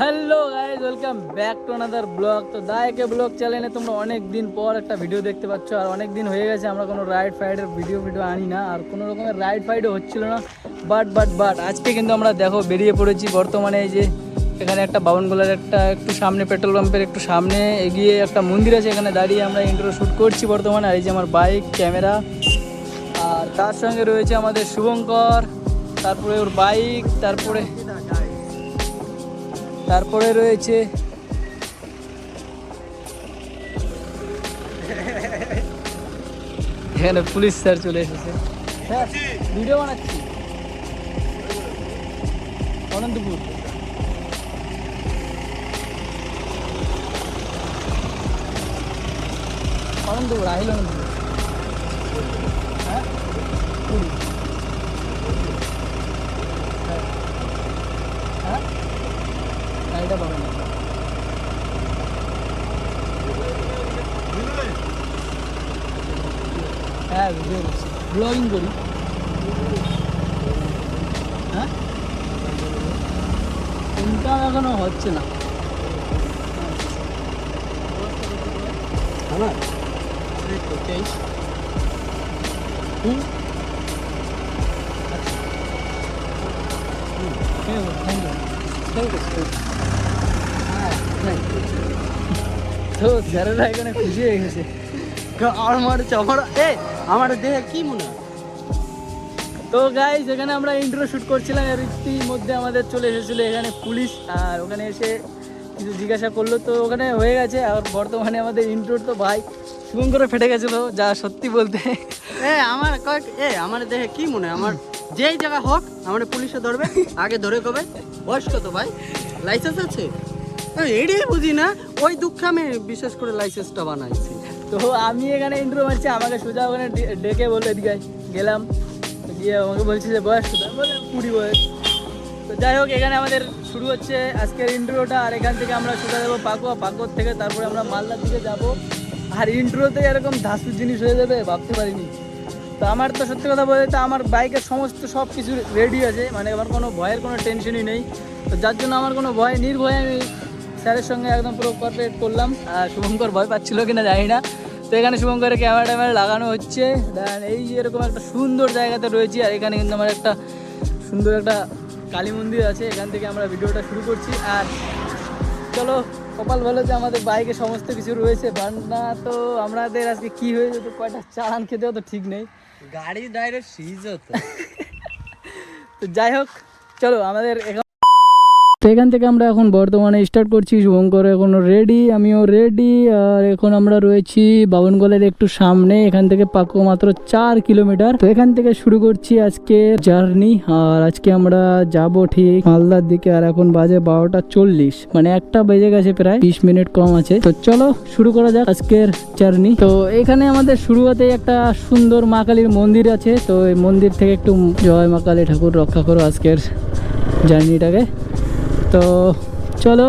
Hello guys welcome back to another blog তো দায়কে blog চ্যানেলে তোমরা অনেক দিন পর একটা ভিডিও দেখতে পাচ্ছ, আর অনেক দিন হয়ে গেছে আমরা কোনো রাইড ফাইডের ভিডিও ভিডিও আনি না, আর কোনো রকমের রাইড ফাইডও হচ্ছিল না। বাট বাট বাট আজকে কিন্তু আমরা দেখো বেরিয়ে পড়েছি বর্তমানে এই যে এখানে একটা বাউনগোলার একটা একটু সামনে পেট্রোল পাম্পের একটু সামনে এগিয়ে একটা মন্দির আছে, এখানে দাঁড়িয়ে আমরা ইন্ট্রো শ্যুট করছি বর্তমানে, আর এই যে আমার বাইক ক্যামেরা আর তার সঙ্গে রয়েছে আমাদের শুভঙ্কর, তারপরে ওর বাইক তারপরে তারপরে রয়েছে এখানে পুলিশ স্যার চলে এসেছে। ভিডিও বানাচ্ছি। অনন্তপুর অনন্তপুর আহিল অনন্তপুর হ্যাঁ? পুরী হ্যাঁ হ্যাঁ গাড়িটা পাবেন না হ্যাঁ ভিডিও করছি ব্লগিং করি হ্যাঁ ইনকাম এখনও হচ্ছে না আমার এই তো তেইশ হুম থ্যাংক ইউ ঠিক আছে হ্যাঁ তো স্যারেরা এখানে খুশি হয়ে গেছে আমার আমার এ আমার দেহে কি মনে হয়? তো গাই এখানে আমরা ইন্ট্রো শ্যুট করছিলাম এর মধ্যে আমাদের চলে এসেছিল এখানে পুলিশ আর ওখানে এসে কিছু জিজ্ঞাসা করল। তো ওখানে হয়ে গেছে আর বর্তমানে আমাদের ইন্ট্রোর তো ভাই শুভম করে ফেটে গেছিল যা সত্যি বলতে। এ আমার কয়েক এ আমার দেহে কি মনে হয়? আমার যেই জায়গা হোক আমার পুলিশে ধরবে আগে ধরে কবে? বয়স কত ভাই লাইসেন্স আছে? এটাই বুঝি না ওই দুঃখে আমি বিশেষ করে লাইসেন্সটা বানাইছি। তো আমি এখানে ইন্ট্রো মারছি আমাকে সোজা ওখানে ডেকে বলল, এদিকে গেলাম। গিয়ে আমাকে বলছে যে বয়স কুড়ি বয়স। তো যাই হোক, এখানে আমাদের শুরু হচ্ছে আজকের ইন্ট্রোটা আর এখান থেকে আমরা সোজা যাব পাকুয়া। পাকুয়ার থেকে তারপরে আমরা মালদার দিকে যাব। আর ইন্ট্রোতে এরকম ধাসুর জিনিস হয়ে যাবে, ভাবতে পারিনি। তো আমার তো সত্যি কথা বলতে, তো আমার বাইকের সমস্ত সব কিছু রেডি আছে। মানে আমার কোনো ভয়ের কোনো টেনশনই নেই। তো যার জন্য আমার কোনো ভয়, নির্ভয়ে আমি স্যারের সঙ্গে একদম পুরো কোঅপারেট করলাম। আর শুভঙ্কর ভয় পাচ্ছিল কিনা জানি না। তো এখানে শুভঙ্করের ক্যামেরা ট্যামেরা লাগানো হচ্ছে। দেন এই যে এরকম একটা সুন্দর জায়গাতে রয়েছি আর এখানে কিন্তু আমার একটা সুন্দর একটা কালী মন্দির আছে। এখান থেকে আমরা ভিডিওটা শুরু করছি। আর চলো কপাল ভালো যে আমাদের বাইকে সমস্ত কিছু রয়েছে। বান্না তো আমাদের আজকে কি হয়ে যেত কয়টা চালান খেতেও তো ঠিক নেই। গাড়ি ডাইরেক্ট সিজ হতো। তো যাই হোক চলো আমাদের এখন তো এখান থেকে আমরা এখন বর্তমানে স্টার্ট করছি, শুভঙ্কর এখন রেডি আমিও রেডি আর এখন আমরা রয়েছি বাবনগলের একটু সামনে, এখান থেকে পাকো মাত্র চার কিলোমিটার তো এখান থেকে শুরু করছি আজকে জার্নি আর আজকে আমরা যাব ঠিক মালদার দিকে, আর এখন বাজে বারোটা চল্লিশ। মানে একটা বেজে গেছে প্রায়, বিশ মিনিট কম আছে। তো চলো শুরু করা যাক আজকের জার্নি তো এখানে আমাদের শুরুতে একটা সুন্দর মা কালীর মন্দির আছে। তো এই মন্দির থেকে একটু জয় মা কালী ঠাকুর রক্ষা করো আজকের জার্নিটাকে তো চলো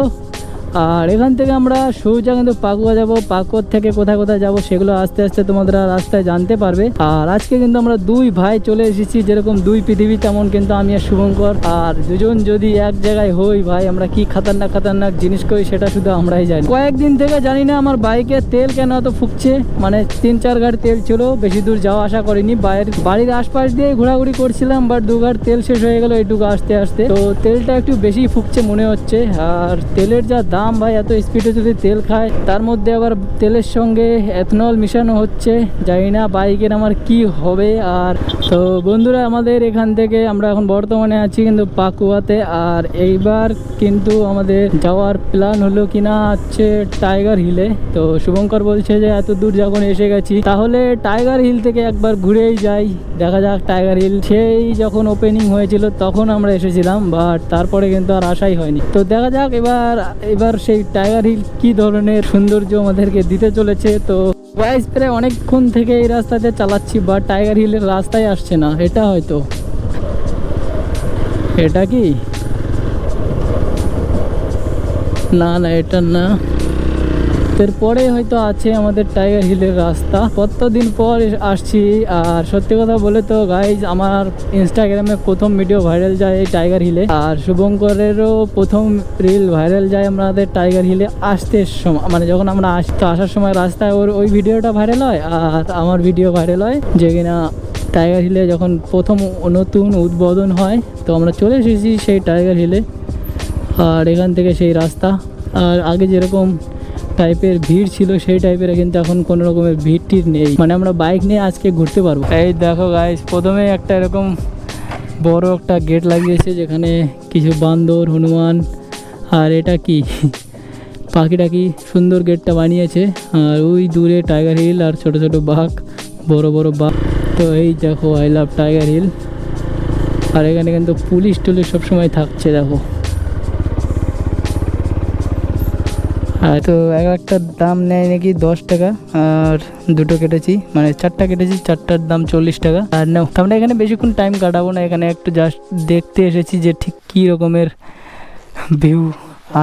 আর এখান থেকে আমরা সোজা কিন্তু পাকুয়া যাব। পাকুয়ার থেকে কোথায় কোথায় যাব সেগুলো আস্তে আস্তে তোমরা রাস্তায় জানতে পারবে। আর আজকে কিন্তু আমরা দুই ভাই চলে এসেছি, যেরকম দুই পৃথিবী তেমন কিন্তু আমি আর শুভঙ্কর। আর দুজন যদি এক জায়গায় হই ভাই, আমরা কি খাতারনাক খাতারনাক জিনিস করি সেটা শুধু আমরাই জানি। কয়েকদিন থেকে জানি না আমার বাইকের তেল কেন এত ফুকছে। মানে তিন চার গাড়ি তেল ছিল, বেশি দূর যাওয়া আসা করিনি। বাইরের, বাড়ির আশপাশ দিয়ে ঘোরাঘুরি করছিলাম বাট দু গাড়ি তেল শেষ হয়ে গেল এইটুকু আসতে আসতে। তো তেলটা একটু বেশি ফুকছে মনে হচ্ছে। আর তেলের যা দাম ভাই, এত স্পিডে যদি তেল খায়, তার মধ্যে আবার তেলের সঙ্গে এথনল মিশানো হচ্ছে। জানি না বাইকের আমার কি হবে আর। তো বন্ধুরা, আমাদের এখান থেকে আমরা এখন বর্তমানে আছি কিন্তু পাকুয়াতে। আর এইবার কিন্তু আমাদের যাওয়ার প্ল্যান হলো কিনা হচ্ছে টাইগার হিলে তো শুভঙ্কর বলছে যে, এত দূর যখন এসে গেছি, তাহলে টাইগার হিল থেকে একবার ঘুরেই যাই। দেখা যাক টাইগার হিল সেই যখন ওপেনিং হয়েছিল, তখন আমরা এসেছিলাম বাট তারপরে কিন্তু আর আশাই হয়নি। তো দেখা যাক, এবার এবার সেই টাইগার হিল কি ধরনের সৌন্দর্য আমাদেরকে দিতে চলেছে? তো ওয়াইস প্রায় অনেকক্ষণ থেকে এই রাস্তাতে চালাচ্ছি বা টাইগার হিলের রাস্তায় আসছে না। এটা হয়তো। এটা কি? না না, এটা না। এরপরে হয়তো আছে আমাদের টাইগার হিলের রাস্তা। কতদিন পর আসছি, আর সত্যি কথা বলে তো গাইজ আমার ইনস্টাগ্রামে প্রথম ভিডিও ভাইরাল যায় এই টাইগার হিলে আর শুভঙ্করেরও প্রথম রিল ভাইরাল যায় আমাদের টাইগার হিলে আসতে সময় মানে যখন আমরা আসতে আসার সময় রাস্তায় ওর ওই ভিডিওটা ভাইরাল হয়, আর আমার ভিডিও ভাইরাল হয় যে কিনা টাইগার হিলে যখন প্রথম নতুন উদ্বোধন হয়, তো আমরা চলে এসেছি সেই টাইগার হিলে আর এখান থেকে সেই রাস্তা। আর আগে যেরকম টাইপের ভিড় ছিল সেই টাইপের কিন্তু এখন কোনো রকমের ভিড় টির নেই। মানে আমরা বাইক নিয়ে আজকে ঘুরতে পারব। এই দেখো গাইস প্রথমে একটা এরকম বড় একটা গেট লাগিয়েছে যেখানে কিছু বান্দর, হনুমান, আর এটা কি? পাখিটা কি সুন্দর গেটটা বানিয়েছে। আর ওই দূরে টাইগার হিল আর ছোট ছোট বাঘ, বড় বড় বাঘ। তো এই দেখো আই লাভ টাইগার হিল আর এখানে কিন্তু পুলিশ টুলিশ সবসময় থাকছে, দেখো। আর তো এক একটার দাম নেয় নাকি দশ টাকা, আর দুটো কেটেছি মানে চারটা কেটেছি, চারটার দাম চল্লিশ টাকা। আর না আমরা এখানে বেশিক্ষণ টাইম কাটাবো না, এখানে একটু জাস্ট দেখতে এসেছি যে ঠিক কী রকমের ভিউ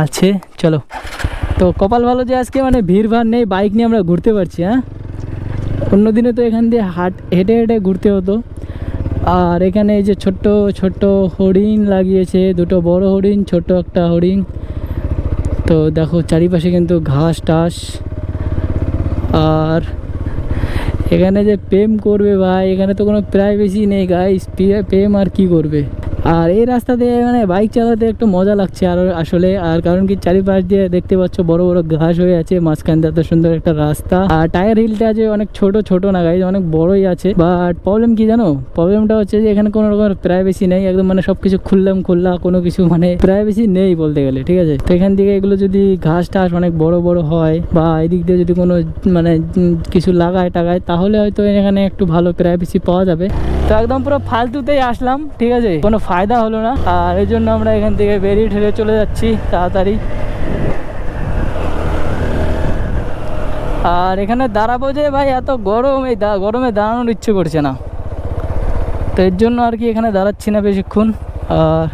আছে। চলো, তো কপাল ভালো যে আজকে মানে ভিড় ভাড় নেই বাইক নিয়ে আমরা ঘুরতে পারছি হ্যাঁ? অন্যদিনে তো এখান দিয়ে হাট, হেঁটে হেঁটে ঘুরতে হতো। আর এখানে এই যে ছোট্ট ছোট্ট হরিণ লাগিয়েছে, দুটো বড় হরিণ, ছোট্ট একটা হরিণ। তো দেখো, চারিপাশে কিন্তু ঘাস টাস। আর এখানে যে প্রেম করবে ভাই, এখানে তো কোনো প্রাইভেসি নেই গাইস প্রেম আর কি করবে? আর এই রাস্তা দিয়ে মানে বাইক চালাতে একটু মজা লাগছে আর আসলে, আর কারণ কি চারিপাশ দিয়ে দেখতে পাচ্ছ বড় বড় ঘাস হয়ে আছে, মাঝখান দিয়ে এত সুন্দর একটা রাস্তা। আর টায়ার হিলটা আছে অনেক ছোট ছোট না গাইজ অনেক বড়ই আছে। বাট প্রবলেম কি জানো? প্রবলেমটা হচ্ছে যে এখানে কোনো রকমের প্রাইভেসি নেই, একদম মানে সবকিছু খুললাম, খুললা, কোনো কিছু মানে প্রাইভেসি নেই বলতে গেলে, ঠিক আছে? তো এখান থেকে এগুলো যদি ঘাস টাস অনেক বড় বড় হয়, বা এদিক দিয়ে যদি কোনো মানে কিছু লাগায়, টাগায়, তাহলে হয়তো এখানে একটু ভালো প্রাইভেসি পাওয়া যাবে। তো একদম পুরো ফালতুতেই আসলাম, ঠিক আছে? কোনো ফায়দা হলো না। আর এই জন্য আমরা এখান থেকে বেরিয়ে ঠেলে চলে যাচ্ছি তাড়াতাড়ি। আর এখানে দাঁড়াবো যে ভাই, এত গরম, এই গরমে দাঁড়ানোর ইচ্ছে করছে না। তো এর জন্য আর কি এখানে দাঁড়াচ্ছি না বেশিক্ষণ। আর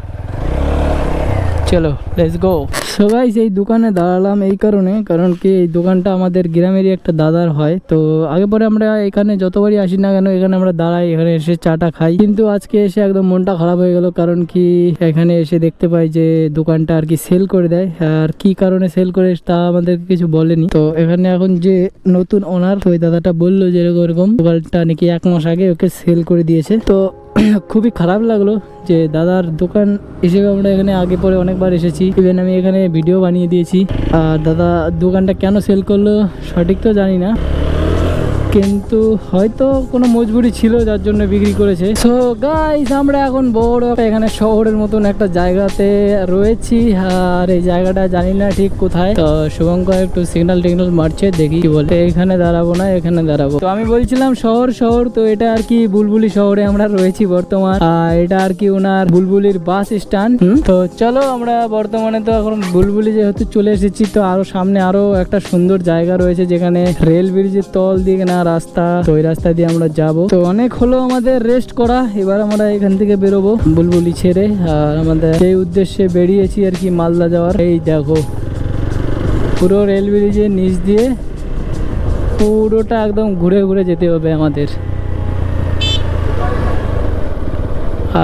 চলো লেটস গো সবাই সেই দোকানে দাঁড়ালাম এই কারণে, কারণ কি এই দোকানটা আমাদের গ্রামেরই একটা দাদার হয়। তো আগে পরে আমরা এখানে যতবারই আসি না কেন, এখানে আমরা দাঁড়াই, এখানে এসে চাটা খাই। কিন্তু আজকে এসে একদম মনটা খারাপ হয়ে গেল, কারণ কি এখানে এসে দেখতে পাই যে দোকানটা আর কি সেল করে দেয়। আর কি কারণে সেল করে তা আমাদের কিছু বলেনি। তো এখানে এখন যে নতুন ওনার ওই দাদাটা বলল যে এরকম এরকম দোকানটা নাকি এক মাস আগে ওকে সেল করে দিয়েছে। তো খুবই খারাপ লাগল যে দাদার দোকান হিসেবে আমরা এখানে আগে পরে অনেকবার এসেছি। ইভেন আমি এখানে ভিডিও বানিয়ে দিয়েছি। আর দাদা দোকানটা কেন সেল করল সঠিক তো জানি না। কিন্তু হয়তো কোনো মজবুরি ছিল, যার জন্য বিক্রি করেছে। সো গাইস আমরা এখন বড় এখানে শহরের মতন একটা জায়গাতে রয়েছি। আর এই জায়গাটা জানি না ঠিক কোথায়। তো শুভঙ্কর একটু সিগন্যাল টিগনাল মারছে, দেখি কি বলে। এখানে দাঁড়াবো না, এখানে দাঁড়াবো। তো আমি বলছিলাম শহর শহর, তো এটা আর কি বুলবুলি শহরে আমরা রয়েছি বর্তমান। আর এটা আর কি ওনার বুলবুলির বাস স্ট্যান্ড। তো চলো, আমরা বর্তমানে তো এখন বুলবুলি যেহেতু চলে এসেছি, তো আরও সামনে আরও একটা সুন্দর জায়গা রয়েছে, যেখানে রেল ব্রিজের তল দিয়ে না রাস্তা তো ওই রাস্তা দিয়ে আমরা যাব। তো অনেক হলো আমাদের রেস্ট করা, এবার আমরা এখান থেকে বেরোবো বুলবুলি ছেড়ে, আর আমাদের সেই উদ্দেশ্যে বেরিয়েছি আর কি মালদা যাওয়ার। এই দেখো, পুরো রেল ব্রিজের নিচ দিয়ে পুরোটা একদম ঘুরে ঘুরে যেতে হবে আমাদের।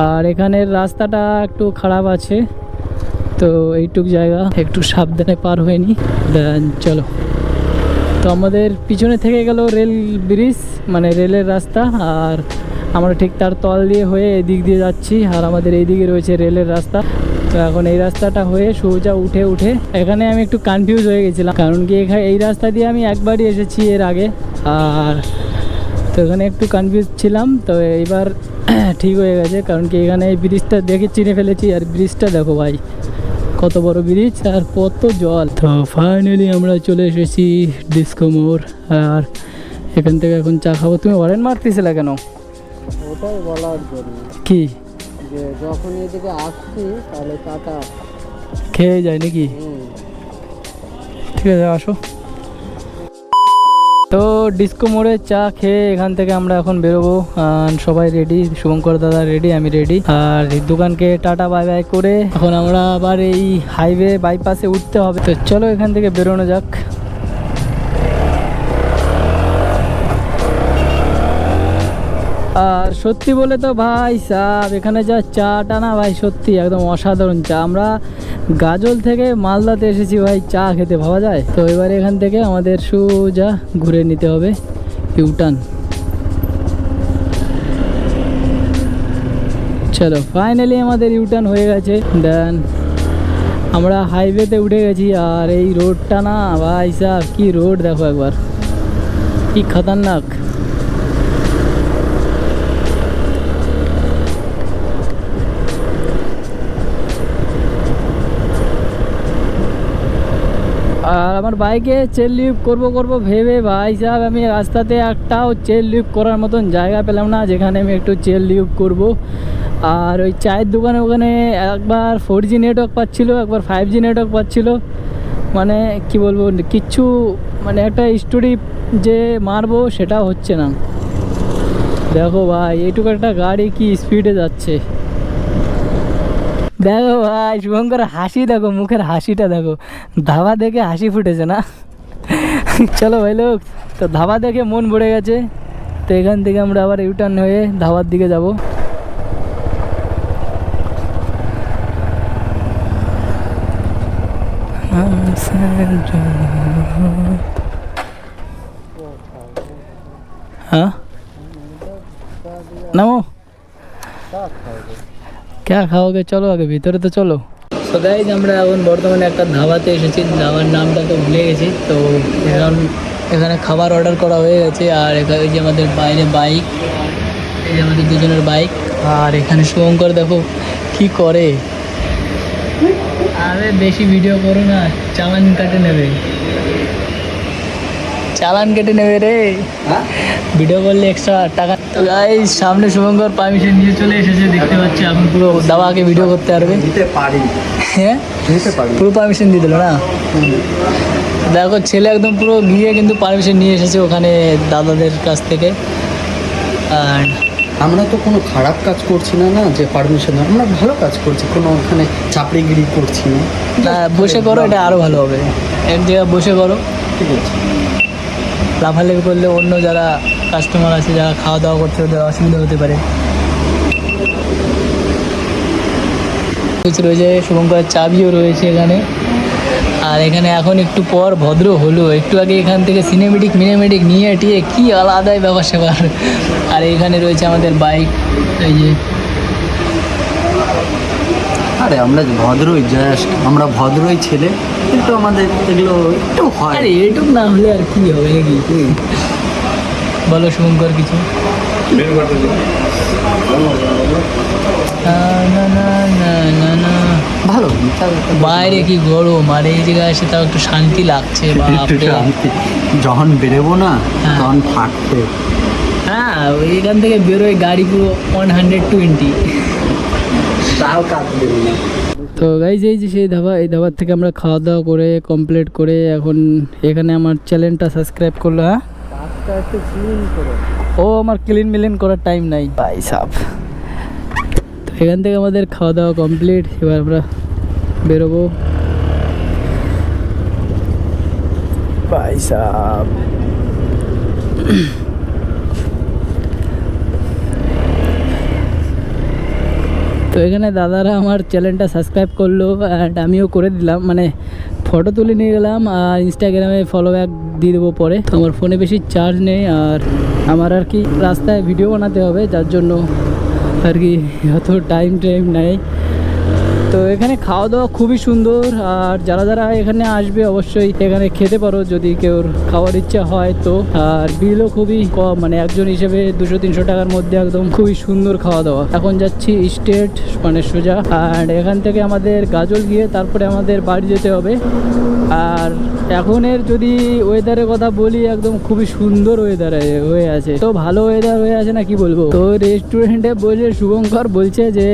আর এখানের রাস্তাটা একটু খারাপ আছে, তো এইটুক জায়গা, একটু সাবধানে পার হয়নি চলো। তো আমাদের পিছনে থেকে গেল রেল ব্রিজ মানে রেলের রাস্তা, আর আমরা ঠিক তার তল দিয়ে হয়ে এদিক দিয়ে যাচ্ছি, আর আমাদের এইদিকে রয়েছে রেলের রাস্তা। তো এখন এই রাস্তাটা হয়ে সোজা উঠে উঠে এখানে আমি একটু কনফিউজ হয়ে গেছিলাম, কারণ কি এখানে এই রাস্তা দিয়ে আমি একবারই এসেছি এর আগে, আর তো এখানে একটু কনফিউজ ছিলাম, তো এইবার ঠিক হয়ে গেছে, কারণ কি এখানে এই ব্রিজটা দেখে চিনে ফেলেছি, আর ব্রিজটা দেখো ভাই। কত বড় ব্রিজ আর কত জল। তো ফাইনালি আমরা চলে এসেছি ডিসকো মোর আর এখান থেকে এখন চা খাব। তুমি অরেন মারতেছিলে কেন? ওটাই বলার জন্য। কি? যে যখন এদিকে আসছি তাহলে চাটা খেয়ে যায় নাকি? ঠিক আছে আসো। তো ডিস্কো মোড়ে চা খেয়ে এখান থেকে আমরা এখন বেরোবো। সবাই রেডি শুভঙ্কর দাদা রেডি আমি রেডি আর দোকানকে টাটা বাই বাই করে এখন আমরা আবার এই হাইওয়ে বাইপাসে উঠতে হবে। তো চলো এখান থেকে বেরোনো যাক। আর সত্যি বলে তো ভাই সাহ এখানে যা চাটা না ভাই, সত্যি একদম অসাধারণ চা। আমরা গাজল থেকে মালদাতে এসেছি ভাই, চা খেতে ভাবা যায়? তো এবার এখান থেকে আমাদের সোজা ঘুরে নিতে হবে ইউটার্ন চলো ফাইনালি আমাদের ইউটার্ন হয়ে গেছে। দেন আমরা হাইওয়েতে উঠে গেছি, আর এই রোডটা না, ভাই সাহ কি রোড দেখো একবার। কি খতরনাক। আমার বাইকে চেল লিফট করব করব ভেবে ভাই সাহেব, আমি রাস্তাতে একটাও চেল লিফট করার মতন জায়গা পেলাম না, যেখানে আমি একটু চেল লিফট করব। আর ওই চায়ের দোকানে ওখানে একবার ফোর জি নেটওয়ার্ক পাচ্ছিলো, একবার ফাইভ জি নেটওয়ার্ক পাচ্ছিলো। মানে কি বলব, কিচ্ছু মানে একটা স্টোরি যে মারবো সেটা হচ্ছে না। দেখো ভাই, এইটুকু একটা গাড়ি কি স্পিডে যাচ্ছে। দেখো ভাই, শুভঙ্কর হাসি দেখো, মুখের হাসিটা দেখো। ধাবা দেখে হাসি ফুটেছে না? চলো ভাই লোক, তো ধাবা দেখে মন ভরে গেছে। তো এখান থেকে আমরা আবার ইউটার্ন হয়ে ধাবার দিকে যাব। হ্যাঁ? নামো। ক্যা খাওয়াগে চলো আগে ভিতরে তো চলো গাইজ আমরা এখন বর্তমানে একটা ধাবাতে এসেছি। ধাবার নামটা তো ভুলে গেছি। তো এখন এখানে খাবার অর্ডার করা হয়ে গেছে। আর এখানে যে আমাদের বাইরে বাইক এই যে আমাদের দুজনের বাইক আর এখানে শুভঙ্কর দেখো কি করে। আরে বেশি ভিডিও করো না। চালান কাটে নেবে। চালান কেটে নেবে রে। ভিডিও করলে এক্সট্রা টাকা। তো গাইজ সামনে শুভঙ্কর পারমিশন নিয়ে চলে এসেছে দেখতে পাচ্ছি এখন পুরো দাবাকে ভিডিও করতে পারবে। দিতে পারি। হ্যাঁ? পুরো। পারমিশন দিয়ে দিল না? দেখো ছেলে একদম পুরো গিয়ে কিন্তু পারমিশন নিয়ে এসেছে ওখানে দাদাদের কাছ থেকে। আর আমরা তো কোনো খারাপ কাজ করছি না না যে পারমিশন আমরা ভালো কাজ করছি কোনো ওখানে চাপড়িগিরি করছি না। না, বসে করো এটা আরও ভালো হবে। এক জায়গায় বসে করো। ঠিক আছে। লাফালাফি করলে অন্য যারা কাস্টমার আছে, যারা খাওয়া দাওয়া করছে, ওদের অসুবিধা হতে পারে। রয়েছে শুভঙ্করের চাবিও রয়েছে এখানে। আর এখানে এখন একটু পর ভদ্র হলো। একটু আগে এখান থেকে সিনেমেটিক মিনেমেটিক নিয়ে টিয়ে কী আলাদাই স্যাপার আর এখানে রয়েছে আমাদের বাইক এই যে আরে আমরা ভদ্রই জাস্ট আমরা ভদ্রই ছেলে কিন্তু আমাদের এগুলো একটু হয়। আরে এটুক না হলে আর কি হবে নাকি? বলো শুভঙ্কর কিছু। ভালো বাইরে কি গরম আর এই জায়গায় এসে তাও একটু শান্তি লাগছে। যখন বেরোবো না হ্যাঁ। তখন ফাটবে হ্যাঁ এখান থেকে বেরোয় গাড়ি পুরো ওয়ান হান্ড্রেড টোয়েন্টি তো গাইজ এই যে সেই ধাবা এই ধাবার থেকে আমরা খাওয়া দাওয়া করে কমপ্লিট করে এখন এখানে আমার চ্যানেলটা সাবস্ক্রাইব করল হ্যাঁ? ও আমার ক্লিন মিলিন করার টাইম নাই। ভাই সাপ তো এখান থেকে আমাদের খাওয়া দাওয়া কমপ্লিট এবার আমরা বেরোবো। ভাই সাপ তো এখানে দাদারা আমার চ্যানেলটা সাবস্ক্রাইব করল অ্যান্ড আমিও করে দিলাম। মানে ফটো তুলে নিয়ে গেলাম আর ইনস্টাগ্রামে ফলো ব্যাক দিয়ে দেবো পরে। তো আমার ফোনে বেশি চার্জ নেই আর আমার আর কি রাস্তায় ভিডিও বানাতে হবে, যার জন্য আর কি অত টাইম টাইম নেই। তো এখানে খাওয়া দাওয়া খুবই সুন্দর। আর যারা যারা এখানে আসবে অবশ্যই এখানে খেতে পারো যদি কেউ খাওয়ার ইচ্ছা হয় তো। আর বিলও খুবই কম মানে একজন হিসেবে দুশো তিনশো টাকার মধ্যে একদম খুবই সুন্দর খাওয়া দাওয়া এখন যাচ্ছি স্টেট মানে সোজা। আর এখান থেকে আমাদের গাজল গিয়ে তারপরে আমাদের বাড়ি যেতে হবে। আর এখনের যদি ওয়েদারের কথা বলি, একদম খুবই সুন্দর ওয়েদার হয়ে আছে। তো ভালো ওয়েদার হয়ে আছে না কি বলব? তো রেস্টুরেন্টে বসে শুভঙ্কর বলছে যে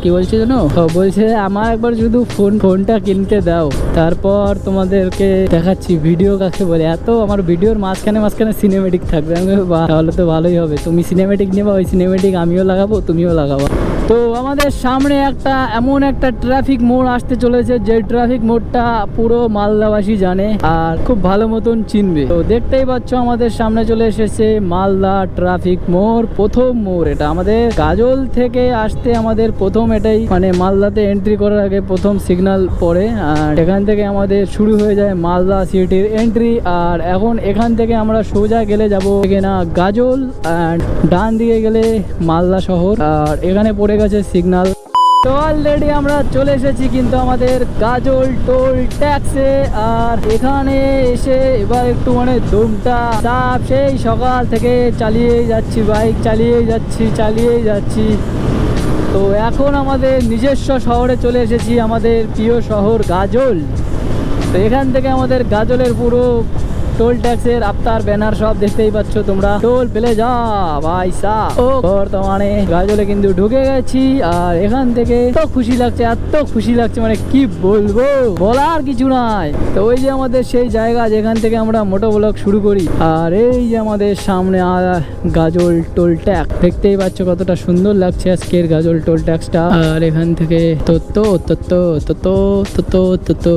কি বলছে জানো বলছে, আমার একবার শুধু ফোন, ফোনটা কিনতে দাও। তারপর তোমাদেরকে দেখাচ্ছি ভিডিও কাকে বলে। এত আমার ভিডিওর মাঝখানে মাঝখানে সিনেমেটিক থাকবে। আমি তাহলে তো ভালোই হবে। তুমি সিনেমেটিক নেবা, ওই সিনেমেটিক আমিও লাগাবো, তুমিও লাগাবো। তো আমাদের সামনে একটা, এমন একটা ট্রাফিক মোড় আসতে চলেছে, যে ট্রাফিক মোড়টা পুরো মালদাবাসী জানে আর খুব ভালো মতন চিনবে। তো দেখতেই পাচ্ছ, আমাদের সামনে চলে এসেছে মালদা ট্রাফিক মোড়, প্রথম মোড় এটা। আমাদের গাজল থেকে আসতে আমাদের প্রথম এটাই মানে মালদাতে এন্ট্রি করার আগে প্রথম সিগনাল পড়ে, আর এখান থেকে আমাদের শুরু হয়ে যায় মালদা সিটির এন্ট্রি আর এখন এখান থেকে আমরা সোজা গেলে যাব না গাজল অ্যান্ড ডান দিকে গেলে মালদা শহর, আর এখানে পড়ে গেছে সিগনাল তো অলরেডি আমরা চলে এসেছি কিন্তু আমাদের গাজল টোল ট্যাক্সে আর এখানে এসে এবার একটু মানে দমটা চাপ সেই সকাল থেকে চালিয়ে যাচ্ছি বাইক চালিয়ে যাচ্ছি চালিয়ে যাচ্ছি। তো এখন আমাদের নিজস্ব শহরে চলে এসেছি আমাদের প্রিয় শহর গাজল। তো এখান থেকে আমাদের গাজলের পুরো টোল ট্যাক্সের আফতার ব্যানার সব দেখতেই পাচ্ছ তোমরা। টোল পেলে যা, ভাই সা। ও, বর্তমানে গাজলে কিন্তু ঢুকে গেছি, আর এখান থেকে এত খুশি লাগছে, এত খুশি লাগছে মানে কি বলব? বলার কিছু নাই। তো ওই যে আমাদের সেই জায়গা যেখান থেকে আমরা মোটো ব্লগ শুরু করি, আর এই যে আমাদের সামনে গাজল টোল ট্যাক্স দেখতেই পাচ্ছ কতটা সুন্দর লাগছে আজকের গাজল টোল ট্যাক্সটা আর এখান থেকে তো তো তো তো তো তো তো তো